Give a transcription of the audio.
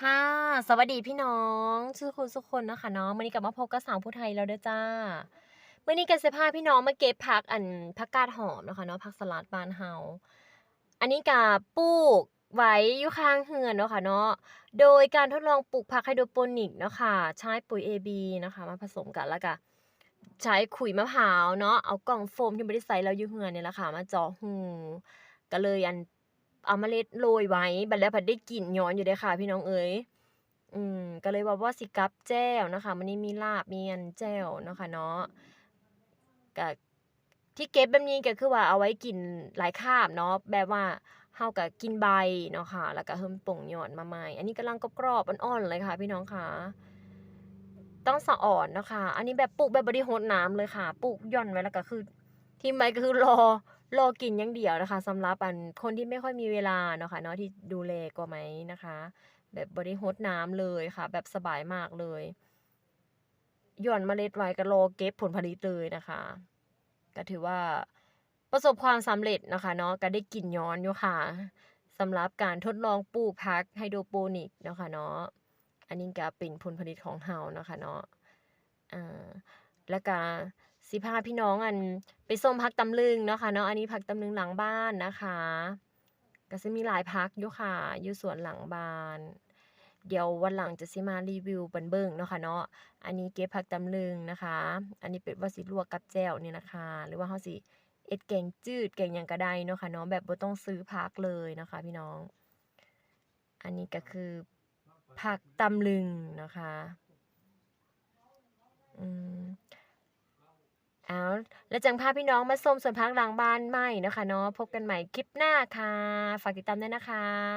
ค่ะ สวัสดีพี่น้องชื่อคุณสุกคนนะค่ะเนาะมื้อนี้กลับมาพบกับสาวผู้ไทยแล้วเด้อจ้ามื้อนี้ก็สิพาพี่น้องมาเก็บผักอันผักกาดหอมนะคะเนาะผักสลัดบานเฮาอันนี้ก็ปลูกไว้อยู่ข้างเรือนเนาะค่ะเนาะโดยการทดลองปลูกผักไฮโดรโปนิกเนาะค่ะใช้ปุ๋ย AB นะคะมาผสมกันแล้วก็ใช้ขุยมะพร้าวเนาะเอากล่องโฟมที่บ่ได้ใส่แล้วอยู่เรือนนี่ยแหละค่ะมาเจาะรูก็เลยอัน เอาเมล็ดโรยไว้บัดแล้วผัดได้กลิ่นย้อนอยู่เด้อค่ะ พี่น้องเอ๋ยอืมก็เลยว่าว่าสิกับแจ้วนะคะมื้อนี้มีลาบมีอันแจ้วนะคะเนาะก็ที่เก็บแบบนี้ก็คือว่าเอาไว้กินหลายคาบเนาะแบบว่าเฮาก็กินใบเนาะค่ะ แล้วก็เฮิมป่งยอดมาใหม่อันนี้กำลังกรอบๆอ่อนๆเลยค่ะ พี่น้องค่ะ ต้องสะอ่อนเนาะค่ะอันนี้แบบปลูกแบบบ่ได้รดน้ำเลยค่ะ ปลูกย่อนไว้แล้วก็คือทิ่ไว้ก็คือรอ รอกินอย่างเดียวนะคะสำหรับอันคนที่ไม่ค่อยมีเวลาเนาะค่ะเนาะที่ดูแลกว่าไหมนะคะ แบบบ่ได้รดน้ำเลยค่ะ แบบสบายมากเลยหย่อนเมล็ดไว้ก็รอเก็บผลผลิตเลยนะคะก็ถือว่าประสบความสำเร็จนะคะเนาะก็ได้กินย้อนอยู่ค่ะสำหรับการทดลองปลูกผักไฮโดรโปนิกเนาะค่ะเนาะอันนี้ก็เป็นผลผลิตของเฮานะคะเนาะอ่าแล้วก็ สิพาพี่น้องอันไปส้มพักตำลึงเนาะค่ะเนาะอันนี้ผักตำลึงหลังบ้านนะคะก็สิมีหลายพักอยู่ค่ะอยู่สวนหลังบ้าน เดี๋ยววันหลังจะสิมารีวิวเบิ่นเบิ่งเนาะค่ะเนาะอันนี้เก็บผักตำลึงนะคะ อันนี้เป็นว่าสิลวกกับแจ่วเนี่ยนะคะ หรือว่าเฮาสิเอ็ดแกงจืดแกงยังก็ไดเนาะค่ะเนาะแบบบ่ต้องซื้อผักเลยนะคะ พี่น้อง อันนี้ก็คือผักตำลึงนะคะอืม อ้าแล้วจังพาพี่น้องมาส้มส่วนพักหลังบ้านใหม่นะคะเนาะพบกันใหม่คลิปหน้าค่ะ ฝากติดตามด้วยนะคะ